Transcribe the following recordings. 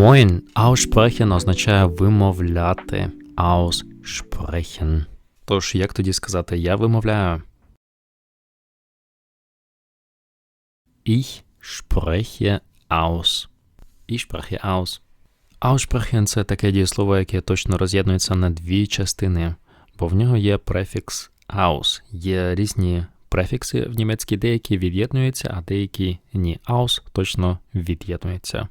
Moin aussprechen означає вимовляти. Aussprechen. Тож, як тоді сказати я вимовляю? Ich spreche aus. Ich spreche aus. Aussprechen – це таке дієслово, яке точно роз'єднується на дві частини, бо в нього є префікс aus. Є різні префікси в німецькій, деякі від'єднуються, а деякі ні. Aus точно від'єднується.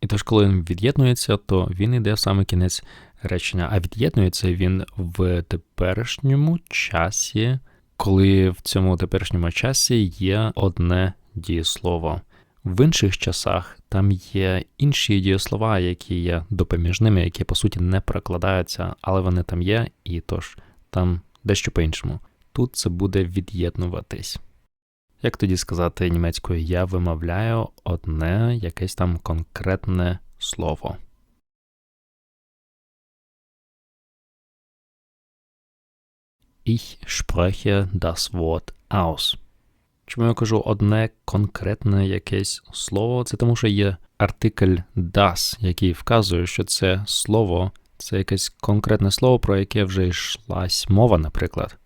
І тож, коли він від'єднується, то він йде в саме кінець речення, а від'єднується він в теперішньому часі, коли в цьому теперішньому часі є одне дієслово. В інших часах там є інші дієслова, які є допоміжними, які по суті не перекладаються, але вони там є, і тож там дещо по-іншому. Тут це буде від'єднуватись. Як тоді сказати німецькою я вимовляю одне якесь там конкретне слово. Ich spreche das Wort aus. Чому я кажу одне конкретне якесь слово? Це тому, що є артикль das, який вказує, що це слово це якесь конкретне слово, про яке вже йшлась мова, наприклад.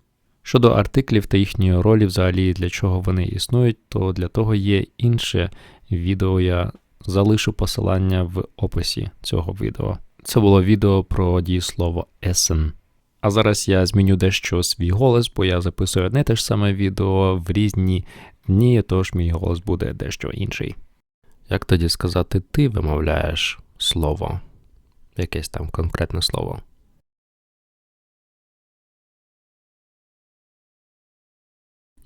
Щодо артиклів та їхньої ролі, взагалі для чого вони існують, то для того є інше відео. Я залишу посилання в описі цього відео. Це було відео про дієслово essen. А зараз я зміню дещо свій голос, бо я записую одне те ж саме відео в різні дні, тож мій голос буде дещо інший. Як тоді сказати, ти вимовляєш слово? Якесь там конкретне слово.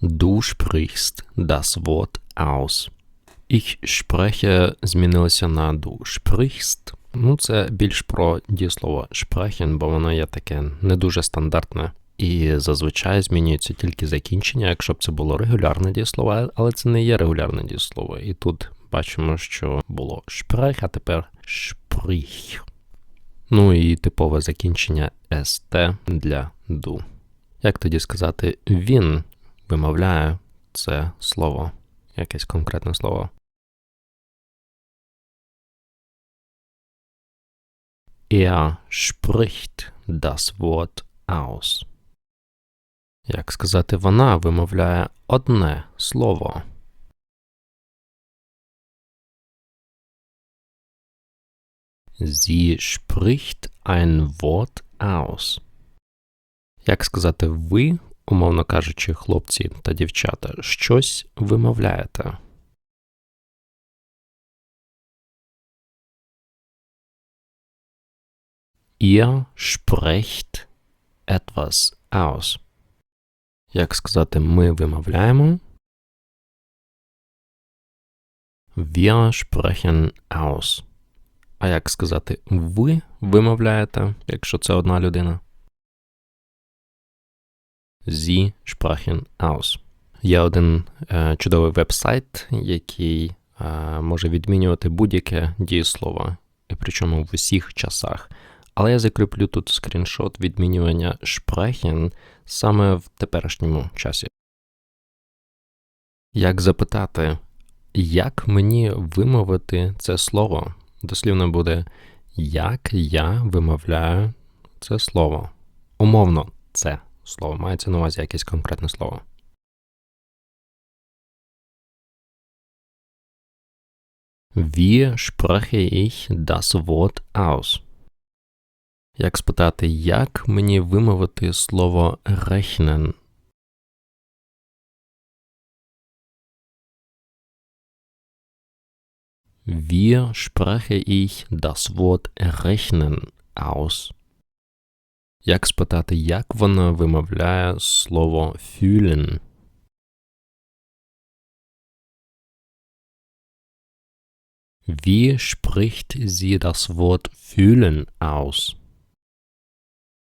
Du sprichst das Wort aus. Ich spreche змінилося на du sprichst. Ну, це більш про дієслово sprechen, бо воно є таке не дуже стандартне. І зазвичай змінюється тільки закінчення, якщо б це було регулярне дієслово, але це не є регулярне дієслово. І тут бачимо, що було sprech, а тепер sprich. Ну і типове закінчення st для du. Як тоді сказати, він вимовляє це слово, якесь конкретне слово. Er spricht das Wort aus. Як сказати, вона вимовляє одне слово. Sie spricht ein Wort aus. Як сказати, ви, умовно кажучи, хлопці та дівчата, щось вимовляєте. Ihr sprecht etwas aus. Як сказати, ми вимовляємо? Wir sprechen aus. А як сказати, ви вимовляєте, якщо це одна людина? Sie sprechen aus. Є один е, чудовий веб-сайт, який е, може відмінювати будь-яке дієслово, і причому в усіх часах. Але я закріплю тут скріншот відмінювання sprechen саме в теперішньому часі. Як запитати, як мені вимовити це слово? Дослівно буде, як я вимовляю це слово. Умовно, це слово. Мається на увазі якесь конкретне слово. Wie spreche ich das Wort aus? Як спитати, як мені вимовити слово rechnen? Wie spreche ich das Wort rechnen aus? Як спитати, як вона вимовляє слово fühlen? Wie spricht sie das Wort fühlen aus?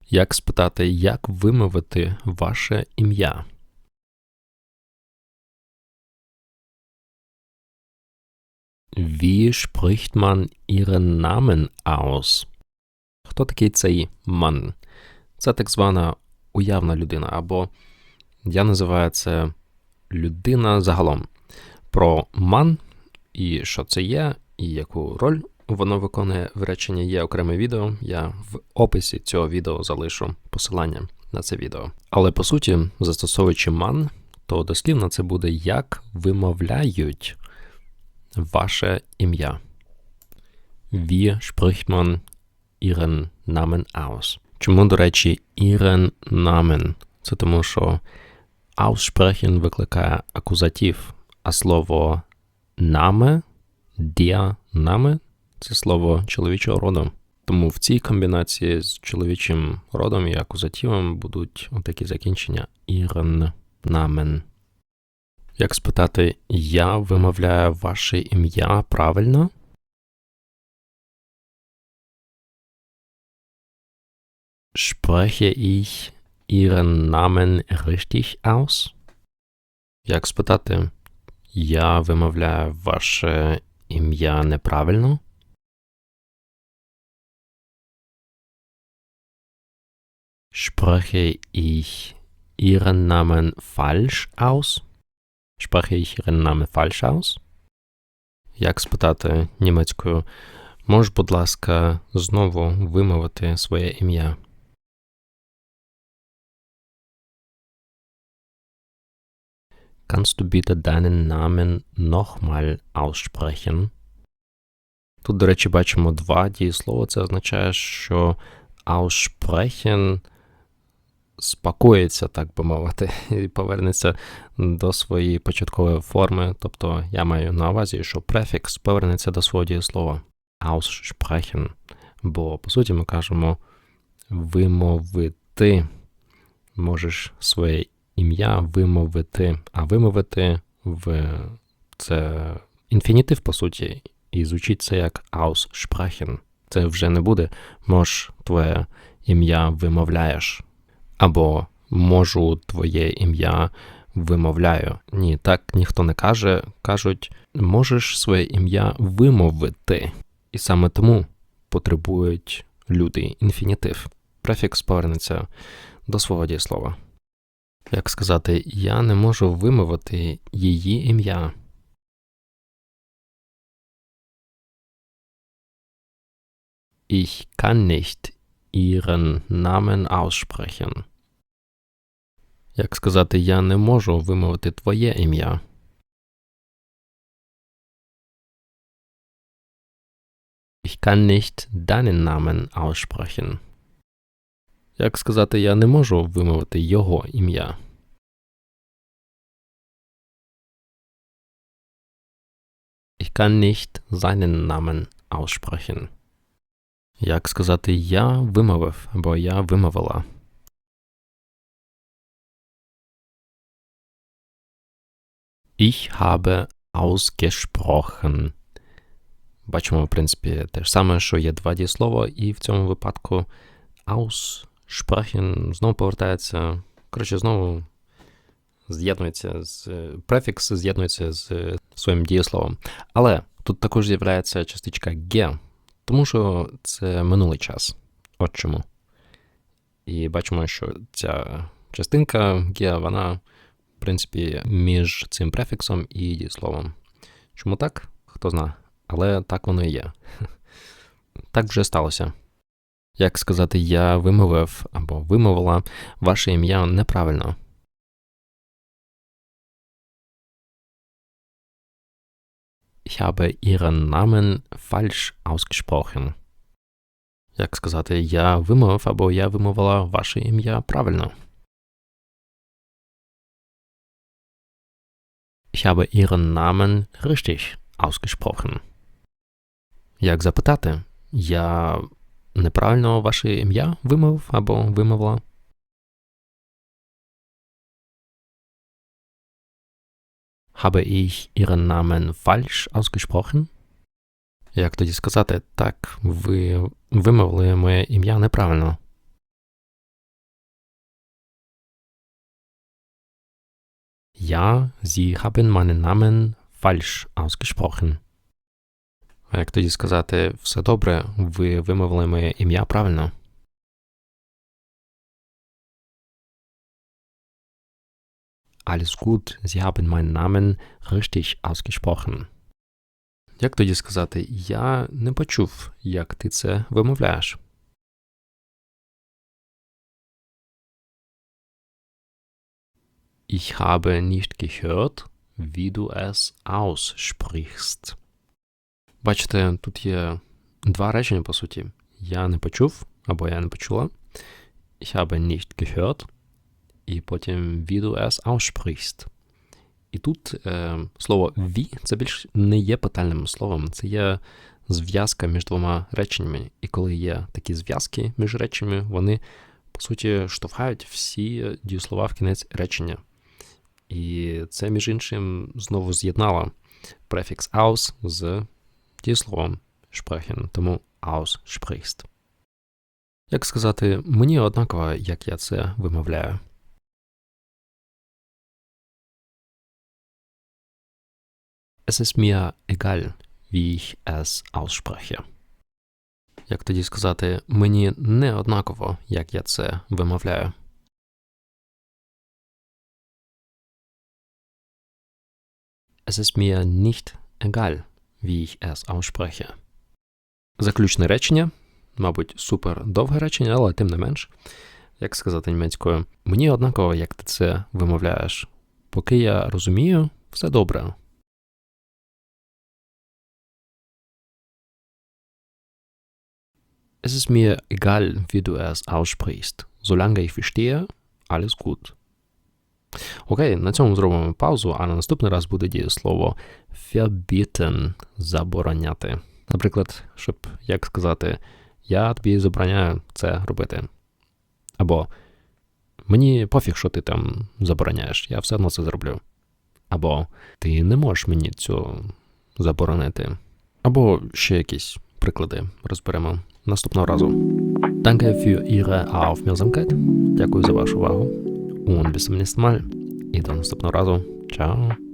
Як спитати, як вимовити ваше ім'я? Wie spricht man Ihren Namen aus? Хто такий цей ман? Це так звана уявна людина, або я називаю це людина загалом. про ман і що це є, і яку роль воно виконує в реченні. Є окреме відео. Я в описі цього відео залишу посилання на це відео. Але по суті, застосовуючи ман, то дослівно це буде як вимовляють ваше ім'я. Wie spricht man Ihren Namen aus? Чому, до речі, Ihren Namen? Це тому, що aussprechen викликає акузатив, а слово Name, der Name – це слово чоловічого роду. Тому в цій комбінації з чоловічим родом і акузативом будуть такі закінчення Ihren Namen. Як спитати, я вимовляю ваше ім'я правильно? Spreche ich Ihren Namen richtig aus? Як спитати, я вимовляю ваше ім'я неправильно? Spreche ich Ihren Namen falsch aus? Spreche ich Ihren Namen falsch aus? Як спитати німецькою, можеш, будь ласка, знову вимовити своє ім'я? Kannst du bitte deinen Namen nochmal aussprechen? Тут, до речі, бачимо два дієслова. Це означає, що aussprechen спокоїться, так би мовити, і повернеться до своєї початкової форми. Тобто я маю на увазі, що префікс повернеться до свого дієслова aussprechen. Бо, по суті, ми кажемо вимовити. Можеш своє ім'я вимовити, а вимовити в це інфінітив, по суті, і звучить це як aussprechen. Це вже не буде мож твоє ім'я вимовляєш. Або можу твоє ім'я вимовляю. Ні, так ніхто не каже. Кажуть, можеш своє ім'я вимовити. І саме тому потребують люди інфінітив. Префікс повернеться до свого дієслова. Як сказати, я не можу вимовити її ім'я. Ich kann nicht ihren Namen aussprechen. Як сказати, я не можу вимовити твоє ім'я. Ich kann nicht deinen Namen aussprechen. Як сказати, я не можу вимовити його ім'я. Ich kann nicht seinen Namen aussprechen. Як сказати я вимовив або я вимовила. Ich habe ausgesprochen. Бачимо, в принципі, те ж саме, що є два дієслова, і в цьому випадку aussprechen знову повертається. Коротше, знову з'єднується з префікс з'єднується з своїм дієсловом. Але тут також з'являється частичка «ге», тому що це минулий час. От чому. І бачимо, що ця частинка «ге», вона, в принципі, між цим префіксом і дієсловом. Чому так? Хто знає. Але так воно і є. Так вже сталося. Як сказати, я вимовив або вимовила ваше ім'я неправильно. Ich habe Ihren Namen falsch ausgesprochen. Як сказати, я вимовив або я вимовила ваше ім'я правильно. Ich habe Ihren Namen richtig ausgesprochen. Як запитати, я неправильно ваше ім'я вимовив або вимовила? Habe ich Ihren Namen falsch ausgesprochen? Як тоді сказати, так, ви вимовили моє ім'я неправильно. Ja, Sie haben meinen Namen falsch ausgesprochen. Як тоді сказати, все добре, ви вимовили моє ім'я правильно? Alles gut, Sie haben meinen Namen richtig ausgesprochen. Як тоді сказати Я не почув, як ти це вимовляєш? Ich habe nicht gehört, wie du es aussprichst. Бачите, тут є два речення, по суті. Я не почув або я не почула. Ich habe nicht gehört. І потім wie du es aussprichst. І тут е, слово «ві» це більш не є питальним словом, це є зв'язка між двома реченнями. І коли є такі зв'язки між реченнями, вони, по суті, штовхають всі дієслова в кінець речення. І це, між іншим, знову з'єднало префікс aus з дієсловом sprechen, тому aussprichst. Як сказати, мені однаково, як я це вимовляю. Es ist mir egal, wie ich es ausspreche. Як тоді сказати, мені не однаково, як я це вимовляю. Es ist mir nicht egal, wie ich es ausspreche. Заключне речення, мабуть, супер довге речення, але тим не менш, як сказати німецькою, мені однаково, як ти це вимовляєш. Поки я розумію, все добре. Es ist mir egal, wie du es aussprichst. Solange ich verstehe, alles gut. Окей, на цьому зробимо паузу, а на наступний раз буде дієслово verbieten – забороняти. Наприклад, щоб як сказати, я тобі забороняю це робити. Або мені пофіг, що ти там забороняєш, я все одно це зроблю. Або ти не можеш мені цього заборонити. Або ще якісь приклади розберемо наступного разу. Danke für Ihre Aufmerksamkeit. Дякую за вашу увагу. Nächsten Mal. І до наступного разу. Ciao.